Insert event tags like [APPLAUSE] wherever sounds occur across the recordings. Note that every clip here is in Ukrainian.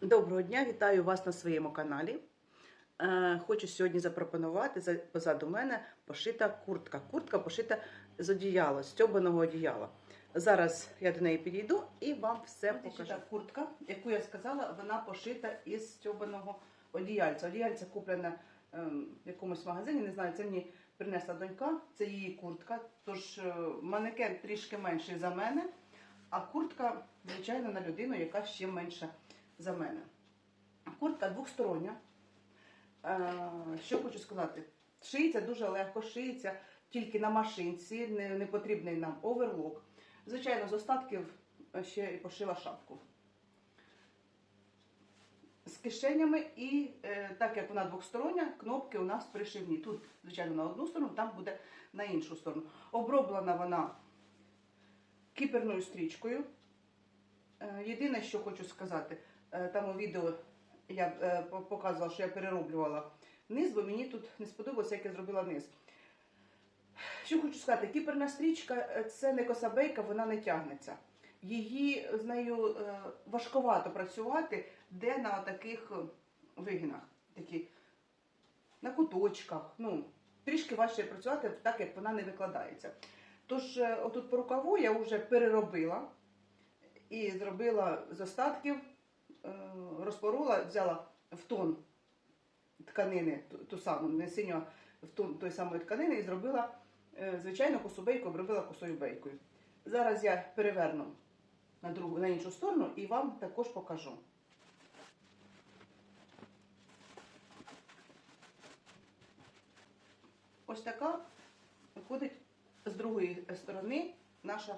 Доброго дня, вітаю вас на своєму каналі. Е, Хочу сьогодні запропонувати позаду мене пошита куртка. Куртка пошита з одіяла, з стьобаного одіяла. Зараз я до неї підійду і вам все покажу. Куртка, яку я сказала, вона пошита із стьобаного одіяльця. Одіяльце куплене ем, в якомусь магазині, не знаю, це мені принесла донька, це її куртка. Тож е, манекен трішки менший за мене, а куртка, звичайно, на людину, яка ще менша за мене. Куртка двостороння. Е, Що хочу сказати? Шиється дуже легко, шиється тільки на машинці, не потрібний нам оверлок. Звичайно, з остатків ще і пошила шапку. Кишенями і е, так як вона двостороння, кнопки у нас пришивні. Тут, звичайно, на одну сторону, там буде на іншу сторону. Оброблена вона кіперною стрічкою. Е, Єдине, що хочу сказати, е, там у відео я показувала, що я перероблювала низ, бо мені тут не сподобалося, як я зробила низ. Що хочу сказати, кіперна стрічка це не косабейка, вона не тягнеться. Її з нею важковато працювати, де на таких вигинах, такі, на куточках. Ну, трішки важче працювати, так як вона не викладається. Тож, е, отут по рукаву я вже переробила і зробила з остатків, е, розпорола, взяла в тон тканини, ту, саму, не синьо, в тон тої самої тканини і зробила, е, звичайно, косу бейку, обробила косою бейкою. Зараз я переверну на, другу, на іншу сторону і вам також покажу. Ось така виходить з другої сторони наша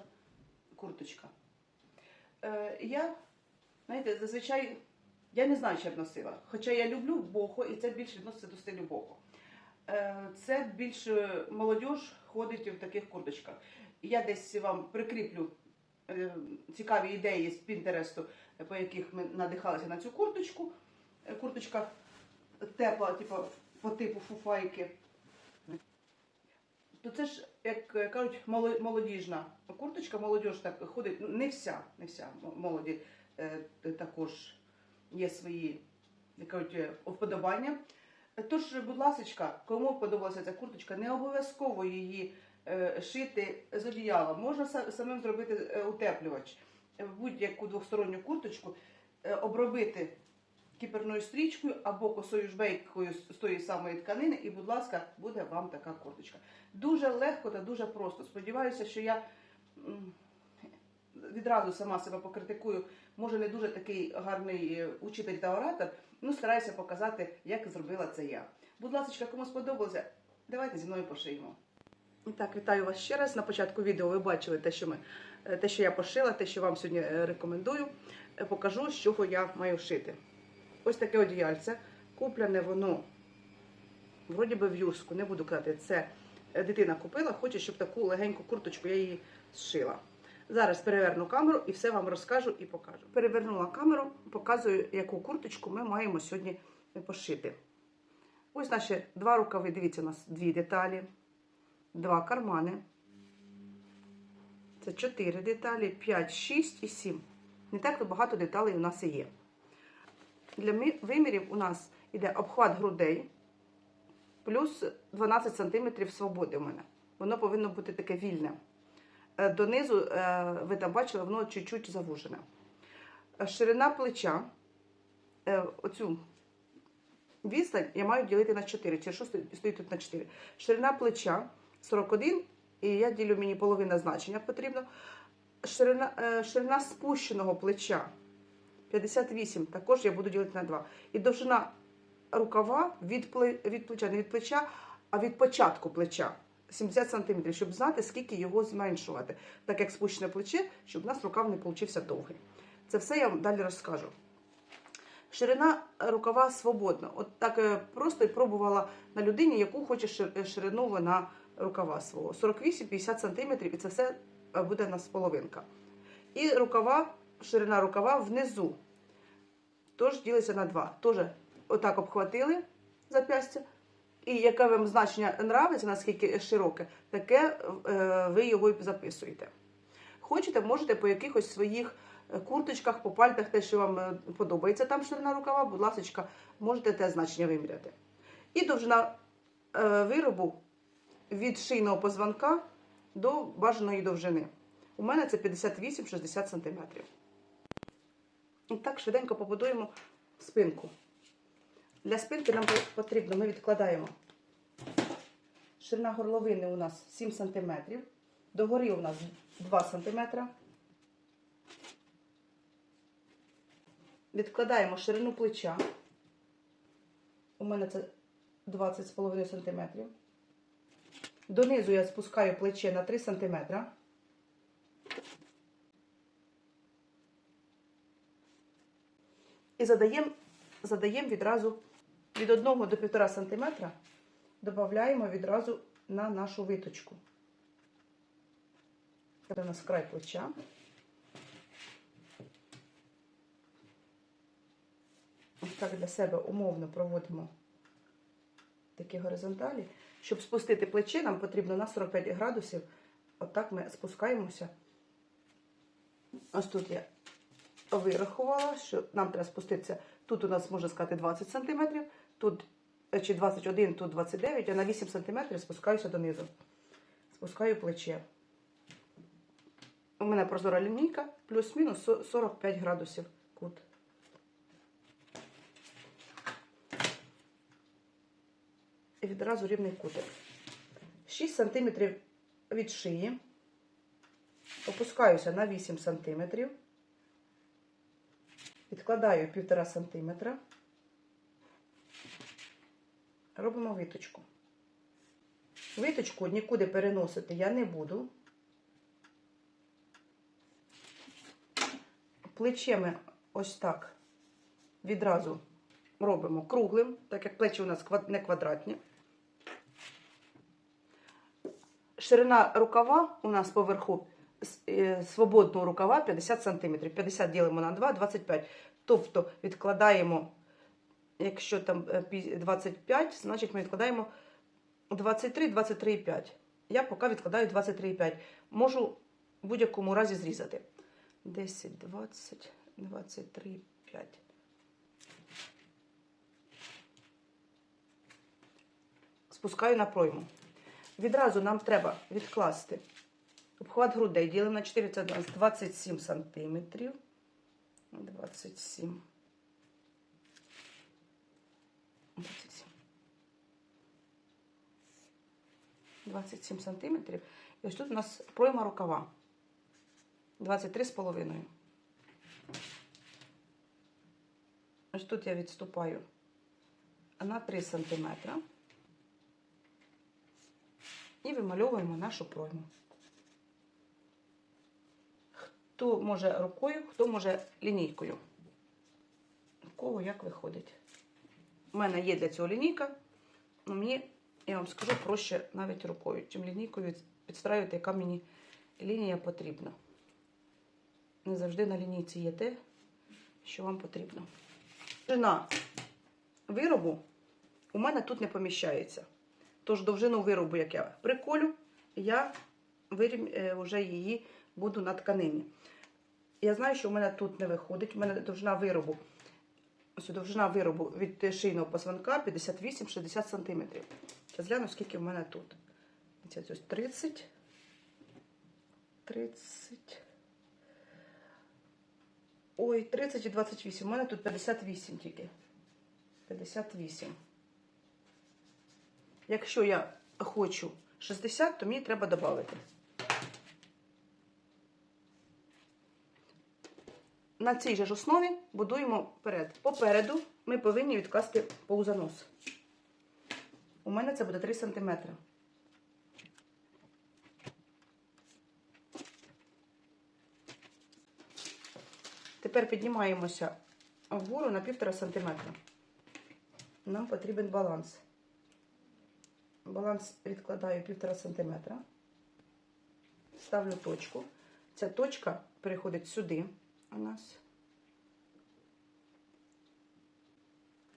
курточка. Е, я, знаєте, зазвичай я не знаю, чи я б носила. Хоча я люблю бохо, і це більше відноситься до стилю бохо. Е, це більше молодь ходить в таких курточках. Я десь вам прикріплю е, цікаві ідеї з Пінтересту, по яких ми надихалися на цю курточку. Е, Курточка тепла, типу, по типу фуфайки. То це ж, як кажуть, молодіжна курточка, молодіж так ходить, ну, не вся, не вся молоді е, також є свої, як кажуть, е, вподобання. Тож, будь ласка, кому подобалася ця курточка, не обов'язково її е, шити з одіяла. Можна самим зробити утеплювач. Будь-яку двосторонню курточку обробити кіперною стрічкою або косою жбейкою з тої самої тканини, і, будь ласка, буде вам така курточка. Дуже легко та дуже просто. Сподіваюся, що я відразу сама себе покритикую. Може, не дуже такий гарний е, учитель та оратор, ну стараюся показати, як зробила це я. Будь ласка, кому сподобалося, давайте зі мною пошиємо. І так, вітаю вас ще раз. На початку відео ви бачили те, що ми, е, те, що я пошила, те, що вам сьогодні е, рекомендую. Покажу, з чого я маю шити. Ось таке одіяльце. Куплене воно, вроді би в юску, не буду казати, це дитина купила, хоче, щоб таку легеньку курточку я її зшила. Зараз переверну камеру і все вам розкажу і покажу. Перевернула камеру, показую, яку курточку ми маємо сьогодні пошити. Ось наші два рукави, дивіться, у нас дві деталі, два кармани. Це чотири деталі, 5, 6 і 7. Не так то багато деталей у нас і є. Для вимірів у нас йде обхват грудей плюс 12 см свободи у мене. Воно повинно бути таке вільне. Е, Донизу, е, ви там бачили, воно чуть-чуть завужене. Е, Ширина плеча, оцю відстань я маю ділити на 4. Через що стоїть тут на 4? Ширина плеча 41, і я ділю мені половина значення потрібно. Ширина, ширина спущеного плеча 58, також я буду ділити на 2. І довжина рукава від, від плеча, не від плеча, а від початку плеча. 70 см, щоб знати, скільки його зменшувати, так як спущене плече, щоб у нас рукав не получився довгий. Це все я вам далі розкажу. Ширина рукава свободна. От так е, просто і пробувала на людині, яку хоче е, ширину вона рукава свого. 48-50 см, і це все е, буде у нас половинка. І рукава, ширина рукава внизу. Тож ділиться на два. Теж отак обхватили зап'ястя І яке вам значення нравиться, наскільки широке, таке е, ви його і записуєте. Хочете, можете по якихось своїх е, курточках, по пальтах, те, що вам е, подобається там ширина рукава, будь ласка, можете те значення виміряти. І довжина виробу від шийного позвонка до бажаної довжини. У мене це 58-60 см. І так швиденько побудуємо спинку. Для спинки нам потрібно, ми відкладаємо. Ширина горловини у нас 7 см. Догори у нас 2 см. Відкладаємо ширину плеча. У мене це 20,5 см. Донизу я спускаю плече на 3 см. І задаємо задаємо відразу від 1 до 1,5 см, додаємо відразу на нашу виточку. Це у нас край плеча. Ось так для себе умовно проводимо такі горизонталі. Щоб спустити плече, нам потрібно на 45 градусів. Отак ми спускаємося. Ось тут я вирахувала, що нам треба спуститися. Тут у нас, можна сказати, 20 см, тут е, чи 21, тут 29, а на 8 см спускаюся донизу. Спускаю плече. У мене прозора лінійка, плюс-мінус 45 градусів кут. І відразу рівний кутик. 6 см від шиї. Опускаюся на 8 см. Відкладаю 1,5 см. Робимо виточку. Виточку нікуди переносити я не буду. Плече ось так відразу робимо круглим, так як плечі у нас не квадратні. Ширина рукава у нас поверху свободного рукава 50 см. 50 ділимо на 2, 25. Тобто відкладаємо, якщо там е, 25, значить ми відкладаємо 23, 23,5. Я поки відкладаю 23,5. Можу в будь-якому разі зрізати. 10, 20, 23, 5. Спускаю на пройму. Відразу нам треба відкласти обхват грудей. Ділимо на 4, це 27 сантиметрів. 27. 27. 27 сантиметрів. І ось тут у нас пройма рукава. 23 з половиною. Ось тут я відступаю на 3 сантиметри. І вимальовуємо нашу пройму. Хто може рукою, хто може лінійкою. У кого як виходить. У мене є для цього лінійка, але мені, я вам скажу, проще навіть рукою, чим лінійкою підстраювати, яка мені лінія потрібна. Не завжди на лінійці є те, що вам потрібно. Довжина виробу у мене тут не поміщається. Тож довжину виробу, як я приколю, я вирім, вже її буду на тканині. Я знаю, що в мене тут не виходить. У мене довжина виробу. Ось довжина виробу від шийного позвонка 58-60 см. Зараз гляну, скільки в мене тут. Ось 30. 30. Ой, 30 і 28. У мене тут 58 тільки. 58. Якщо я хочу 60, то мені треба додати. На цій же ж основі будуємо вперед. Попереду ми повинні відкласти повзанос. У мене це буде 3 см. Тепер піднімаємося вгору на 1,5 см. Нам потрібен баланс. Баланс відкладаю 1,5 см. Ставлю точку. Ця точка переходить сюди у нас.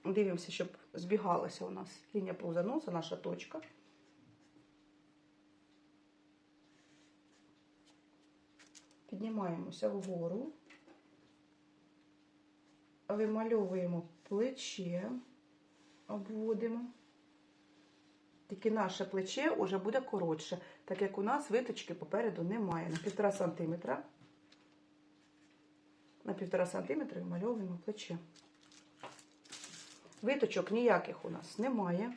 Дивимося, щоб збігалася у нас лінія ползаноса, наша точка. Піднімаємося вгору, вимальовуємо плече, обводимо. Тільки наше плече вже буде коротше, так як у нас виточки попереду немає. На півтора сантиметра. На півтора сантиметра вимальовуємо плече. Виточок ніяких у нас немає.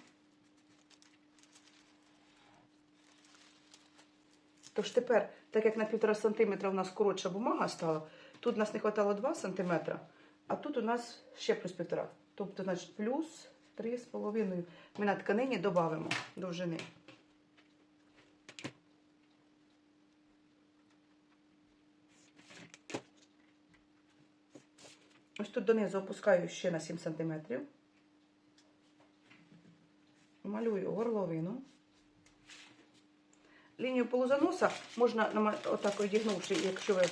Тож тепер, так як на півтора сантиметра у нас коротша бумага стала, тут у нас не вистачало 2 сантиметра, а тут у нас ще плюс півтора. Тобто, значить, плюс 3,5 ми на тканині додамо довжини. Ось тут донизу опускаю ще на 7 см. Малюю горловину. Лінію полузаноса можна отак одягнувши, якщо ви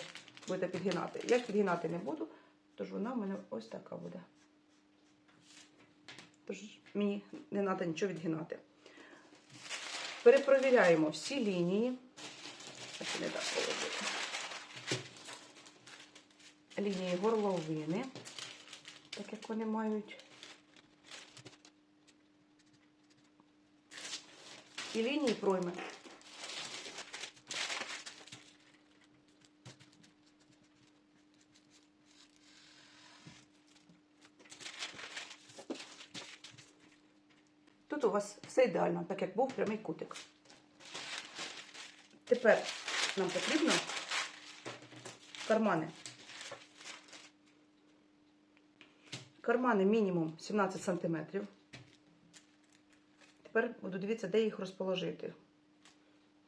будете підгинати. Я ж підгинати не буду, тож вона в мене ось така буде. Тож мені не треба нічого відгинати. Перепровіряємо всі лінії. Ось не так положити. Лінії горловини, так як вони мають. І лінії пройми. Тут у вас все ідеально, так як був прямий кутик. Тепер нам потрібно кармани. Кармани мінімум 17 см. Тепер буду дивитися, де їх розположити.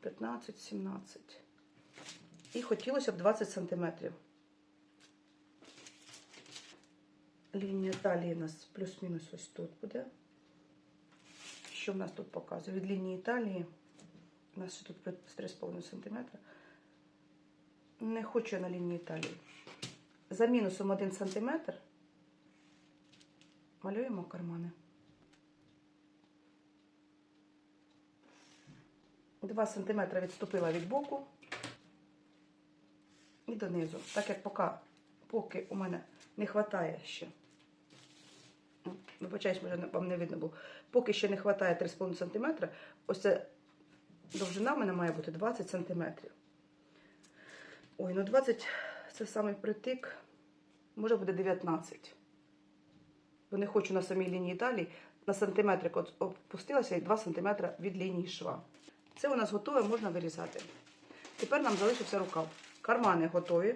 15, 17. І хотілося б 20 см. Лінія талії у нас плюс-мінус ось тут буде. Що в нас тут показує? Від лінії талії. У нас ще тут 3,5 см. Не хочу я на лінії талії. За мінусом 1 см малюємо кармани. 2 см відступила від боку і донизу. Так як поки, поки у мене не вистачає ще. Вибачаюсь, може вам не видно було. Поки ще не вистачає 3,5 см, ось це довжина в мене має бути 20 см. Ой, ну 20 це самий притик, може буде 19. Бо не хочу на самій лінії далі. На сантиметрик от опустилася і 2 см від лінії шва. Це у нас готове, можна вирізати. Тепер нам залишився рукав. Кармани готові.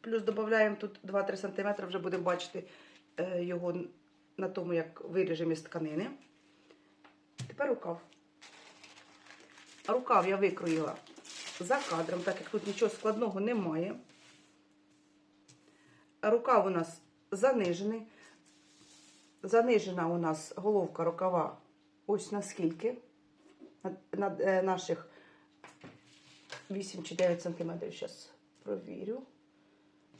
Плюс додаємо тут 2-3 см, вже будемо бачити е, його на тому, як виріжемо із тканини. Тепер рукав. Рукав я викроїла за кадром, так як тут нічого складного немає. Рукав у нас занижений. Занижена у нас головка рукава ось наскільки. На, на е, наших 8 чи 9 сантиметрів. Зараз провірю.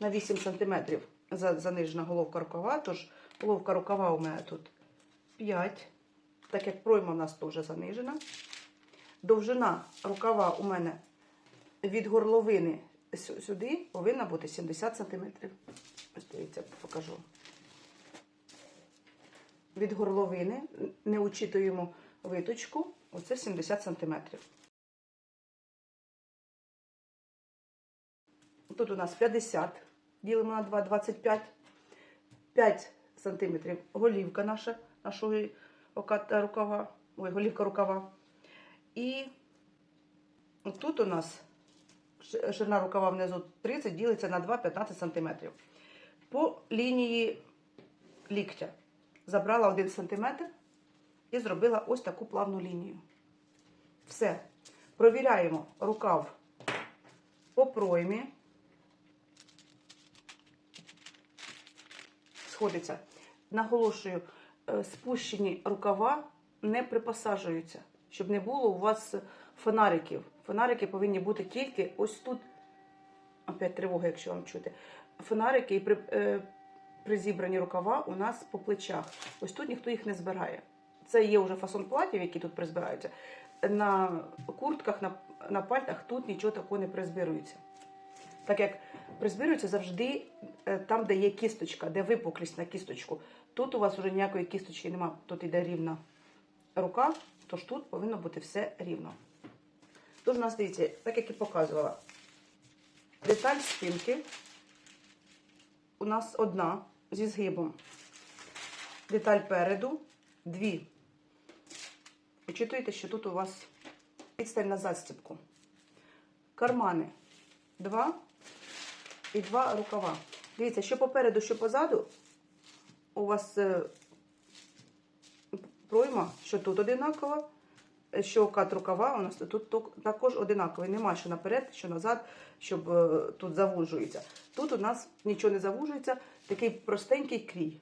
На 8 сантиметрів занижена головка рукава, тож головка рукава у мене тут 5, так як пройма у нас теж занижена. Довжина рукава у мене від горловини сюди повинна бути 70 см. Ось дивіться, покажу. Від горловини не учитуємо виточку, оце 70 см. Тут у нас 50, ділимо на 2, 25, 5 см голівка наша, нашого рукава, ой, голівка рукава. І тут у нас ширина рукава внизу 30 ділиться на 2, 15 см. По лінії ліктя забрала 1 см і зробила ось таку плавну лінію. Все. Провіряємо рукав по проймі. Сходиться. Наголошую, е, спущені рукава не припосаджуються, щоб не було у вас фонариків. Фонарики повинні бути тільки ось тут. Опять тривога, якщо вам чути. Фонарики і е, призібрані рукава у нас по плечах. Ось тут ніхто їх не збирає. Це є вже фасон платів, які тут призбираються. На куртках, на, на пальтах тут нічого такого не призбирується. Так як призбирується завжди е, там, де є кісточка, де випуклість на кісточку. Тут у вас вже ніякої кісточки немає, тут йде рівна рука, тож тут повинно бути все рівно. Тож у нас дивіться, так як і показувала, деталь спинки у нас одна зі згибом. Деталь переду дві. Учитуйте, що тут у вас відстань на застібку. Кармани два і два рукава. Дивіться, що попереду, що позаду, у вас е, пройма, що тут одинакова, е, що кат рукава у нас тут також одинаковий. Нема що наперед, що назад, щоб е, тут завужується. Тут у нас нічого не завужується, такий простенький крій.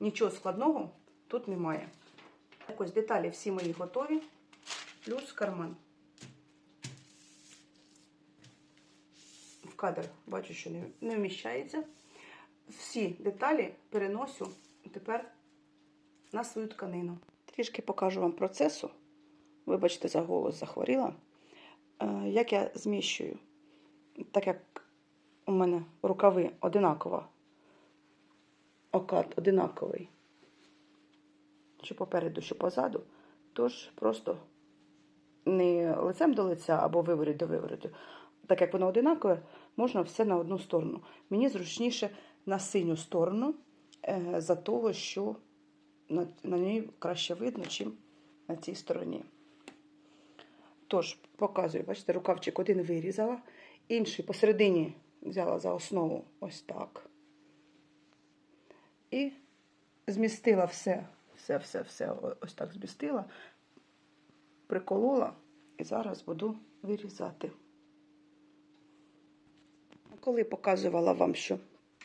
Нічого складного тут немає. Ось деталі всі мої готові, плюс карман. В кадр бачу, що не, не вміщається. Всі деталі переносю тепер на свою тканину. Трішки покажу вам процесу. Вибачте, за голос захворіла. Е, Як я зміщую, так як у мене рукави одинакова, окат одинаковий, що попереду, що позаду, тож просто не лицем до лиця або виворіт до вивороту. Так як воно одинакове, можна все на одну сторону. Мені зручніше на синю сторону, е, за того, що на, на ній краще видно, чим на цій стороні. Тож, показую, бачите, рукавчик один вирізала, інший посередині взяла за основу ось так. І змістила все, все, все, все, ось так змістила, приколола і зараз буду вирізати. Коли показувала вам, що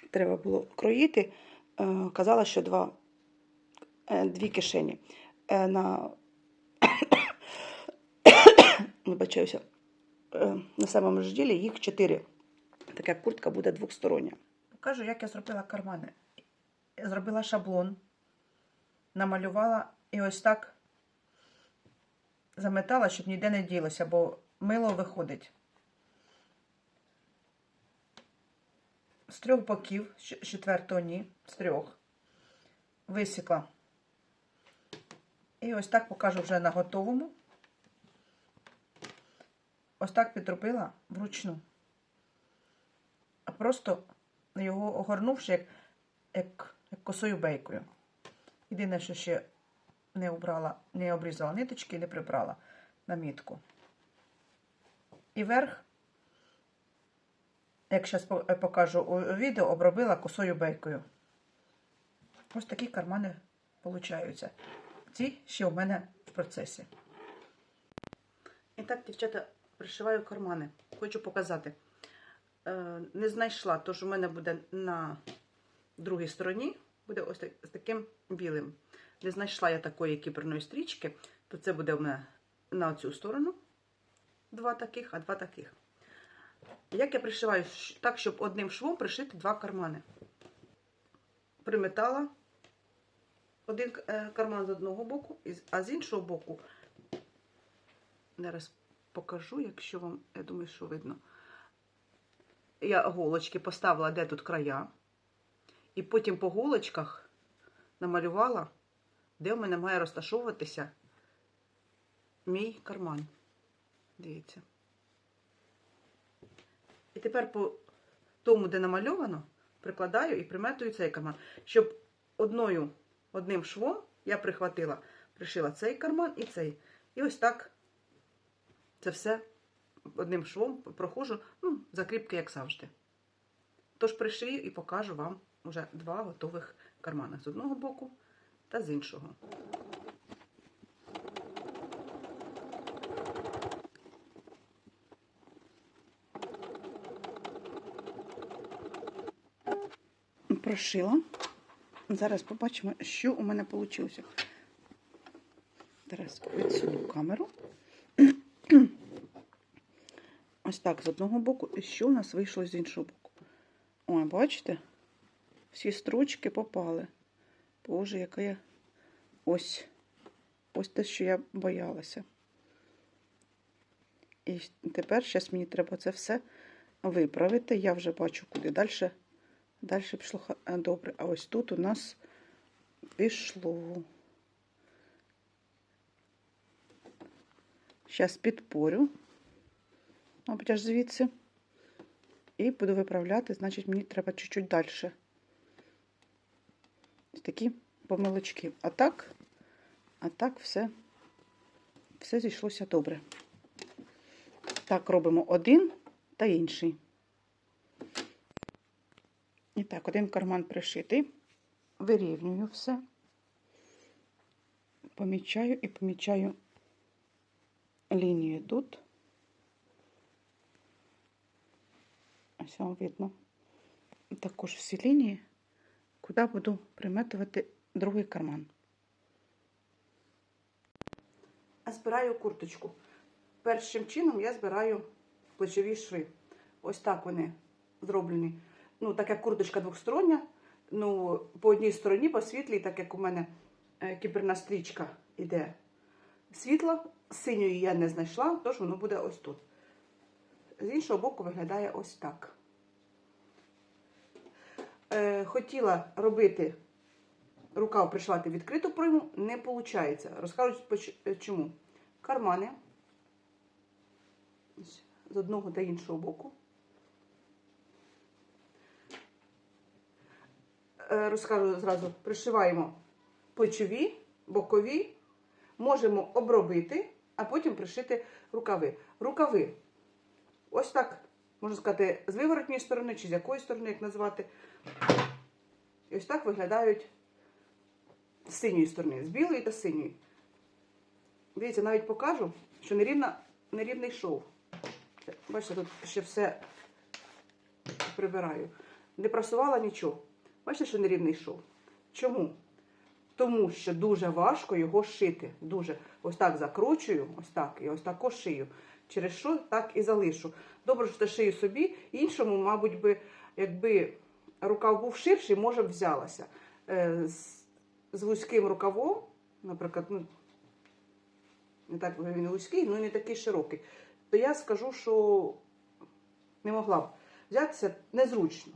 треба було кроїти, е, казала, що два, е, дві кишені. Е, На, [COUGHS] вибачаюся, на самому ж ділі їх чотири. Така куртка буде двостороння. Покажу, як я зробила кармани. Зробила шаблон, намалювала і ось так заметала, щоб ніде не ділося, бо мило виходить. З трьох боків, з четвертого ні, з трьох, висікла. І ось так покажу вже на готовому. Ось так підробила вручну. А просто його огорнувши як, як, як косою бейкою. Єдине, що ще не обрала, не обрізала ниточки, не прибрала на мітку. І верх, як зараз покажу у відео, обробила косою бейкою. Ось такі кармани получаються. Ці ще у мене в процесі. І так, дівчата, пришиваю кармани. Хочу показати. Е, Не знайшла, тож у мене буде на другій стороні, буде ось так, з таким білим. Не знайшла я такої кіберної стрічки, то це буде у мене на цю сторону два таких, а два таких. Як я пришиваю так, щоб одним швом пришити два кармани. Приметала один е, карман з одного боку, а з іншого боку, зараз покажу, якщо вам, я думаю, що видно. Я голочки поставила, де тут края, і потім по голочках намалювала, де в мене має розташовуватися мій карман. Дивіться. І тепер по тому, де намальовано, прикладаю і приметую цей карман. Щоб одною, одним швом я прихватила, пришила цей карман і цей. І ось так це все одним швом проходжу, ну, закріпки, як завжди. Тож пришию і покажу вам вже два готових кармани з одного боку та з іншого. Прошила. Зараз побачимо, що у мене вийшло. Зараз відсуну камеру. Ось так з одного боку, і що у нас вийшло з іншого боку. Ой, бачите? Всі строчки попали. Боже, яка я. Ось. Ось те, що я боялася. І тепер зараз мені треба це все виправити. Я вже бачу, куди далі. Далі пішло добре. А ось тут у нас пішло. Зараз підпорю. Мабуть, аж звідси. І буду виправляти, значить, мені треба чуть-чуть далі. Такі помилочки. А так, а так все, все зійшлося добре. Так, робимо один та інший. І так, один карман пришитий. Вирівнюю все. Помічаю і помічаю лінію тут. Ось вам видно. Також всі лінії, куди буду приметувати другий карман. А збираю курточку. Першим чином я збираю плечові шви. Ось так вони зроблені. Ну, так як курточка двохстороння, ну, по одній стороні, по світлій, так як у мене е, кіберна стрічка іде світла, синьої я не знайшла, тож воно буде ось тут. З іншого боку виглядає ось так. Е, хотіла робити рукав пришивати відкриту пройму, не виходить. Розкажу чому. Кармани з одного та іншого боку. Е, Розкажу зразу, пришиваємо плечові, бокові, можемо обробити, а потім пришити рукави. Рукави ось так, можна сказати, з виворотньої сторони чи з якої сторони, як назвати. І ось так виглядають з синьої сторони, з білої та синьої. Дивіться, навіть покажу, що нерівна, нерівний шов. Бачите, тут ще все прибираю. Не прасувала нічого. Бачите, що нерівний шов? Чому? Тому що дуже важко його шити. Дуже. Ось так закручую, ось так, і ось також шию. Через що так і залишу. Добре, що шию собі. Іншому, мабуть, би, якби рукав був ширший, може б взялася. Е, з вузьким рукавом, наприклад, ну, не так він вузький, ну не такий широкий, то я скажу, що не могла б взятися незручно.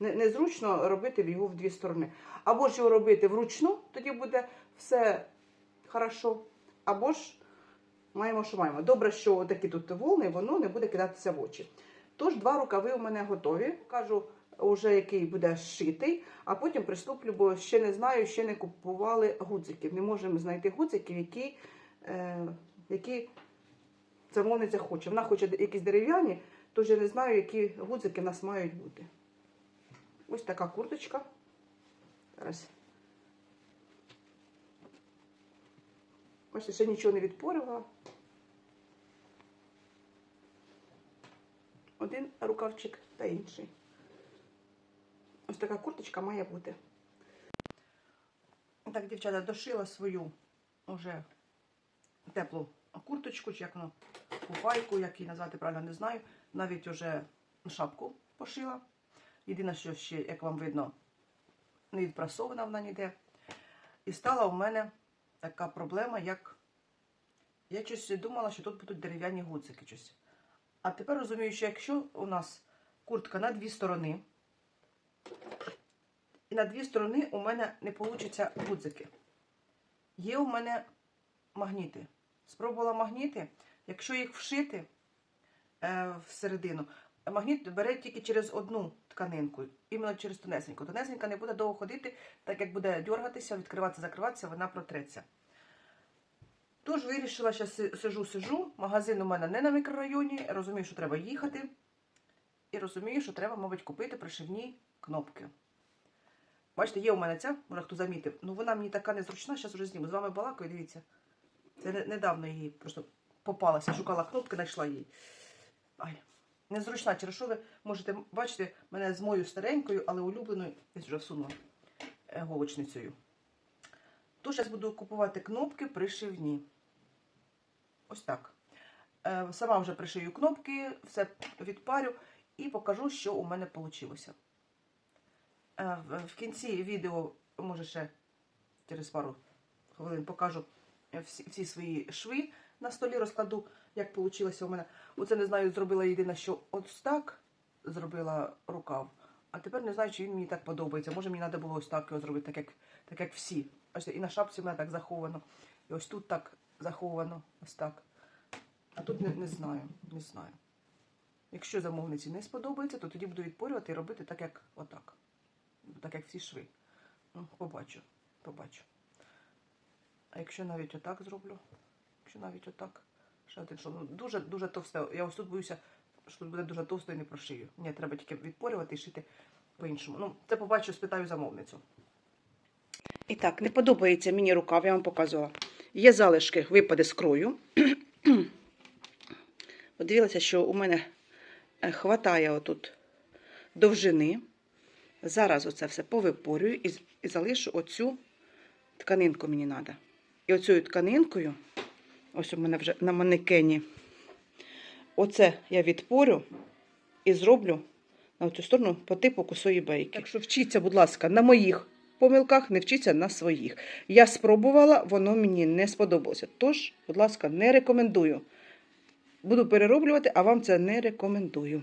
Незручно робити його в дві сторони. Або ж його робити вручну, тоді буде все хорошо. Або ж маємо, що маємо. Добре, що такі тут волни, воно не буде кидатися в очі. Тож два рукави у мене готові. Кажу, уже який буде зшитий, а потім приступлю, бо ще не знаю, ще не купували гудзиків. Не можемо знайти гудзиків, які, е, які замовниця хоче. Вона хоче якісь дерев'яні, тож я не знаю, які гудзики в нас мають бути. Ось така курточка. Зараз. Бачите, ще нічого не відпорювала. Один рукавчик та інший. Ось така курточка має бути. Так, дівчата, дошила свою уже теплу курточку, чи як воно, купайку, як її назвати правильно, не знаю. Навіть уже шапку пошила. Єдине, що ще, як вам видно, не відпрасована вона ніде. І стала у мене така проблема, як я щось думала, що тут будуть дерев'яні гудзики. Щось. А тепер розумію, що якщо у нас куртка на дві сторони, і на дві сторони у мене не вийде гудзики. Є у мене магніти. Спробувала магніти. Якщо їх вшити е, всередину, магніт бере тільки через одну тканинку, іменно через тонесеньку. Тонесенька не буде довго ходити, так як буде дергатися, відкриватися, закриватися, вона протреться. Тож вирішила, що сижу, сижу. Магазин у мене не на мікрорайоні. Розумію, що треба їхати. І розумію, що треба, мабуть, купити пришивні кнопки. Бачите, є у мене ця, може хто замітив. Ну вона мені така незручна, зараз вже зніму. З вами балакаю, дивіться. Це недавно її просто попалася, шукала кнопки, знайшла її. Ай, незручна, через що ви можете бачити мене з моєю старенькою, але улюбленою, десь вже всунула е, голочницею. Тож зараз буду купувати кнопки пришивні. Ось так. Е, Сама вже пришию кнопки, все відпарю і покажу, що у мене вийшло. Е, В кінці відео, може ще через пару хвилин покажу всі свої шви на столі, розкладу, як вийшло у мене. Оце не знаю, зробила єдине, що ось так зробила рукав. А тепер не знаю, чи він мені так подобається. Може, мені треба було ось так його зробити, так як, так як всі. І на шапці в мене так заховано. І ось тут так заховано, ось так. А тут не, не знаю, не знаю. Якщо замовниці не сподобається, то тоді буду відпорювати і робити так, як отак. Так як всі шви. Ну, побачу, побачу. А якщо навіть отак зроблю, якщо навіть отак, ще один що, ну, дуже, дуже товсте. Я ось тут боюся, що тут буде дуже товсто і не прошию. Ні, треба тільки відпорювати і шити по-іншому. Ну, це побачу, спитаю замовницю. І так, не подобається мені рукав, я вам показувала. Є залишки, випади з крою. [CLEARS THROAT] Подивилася, що у мене е, хватає отут довжини. Зараз оце все повипорюю і залишу оцю тканинку мені треба. І оцею тканинкою, ось у мене вже на манекені, оце я відпорю і зроблю на цю сторону по типу косої бейки. Так що вчіться, будь ласка, на моїх помилках, не вчіться на своїх. Я спробувала, воно мені не сподобалося. Тож, будь ласка, не рекомендую. Буду перероблювати, а вам це не рекомендую.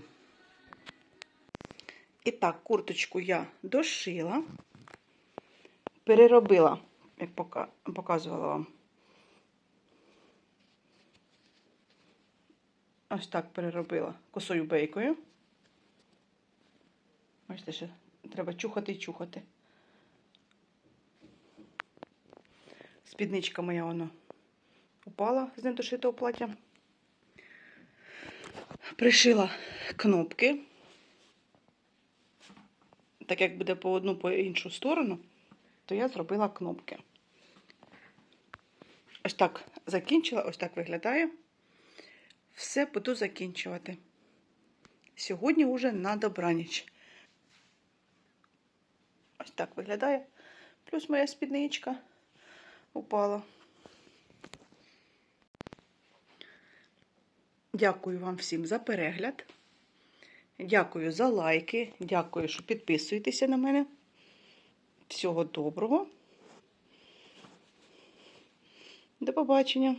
І так, курточку я дошила, переробила, як показувала вам. Ось так переробила косою бейкою. Бачите, ще треба чухати і чухати. Спідничка моя воно упала з недошитого плаття. Пришила кнопки. Так як буде по одну, по іншу сторону, то я зробила кнопки. Ось так закінчила, ось так виглядає. Все буду закінчувати. Сьогодні вже на добраніч. Ось так виглядає. Плюс моя спідничка упала. Дякую вам всім за перегляд. Дякую за лайки. Дякую, що підписуєтеся на мене. Всього доброго. До побачення.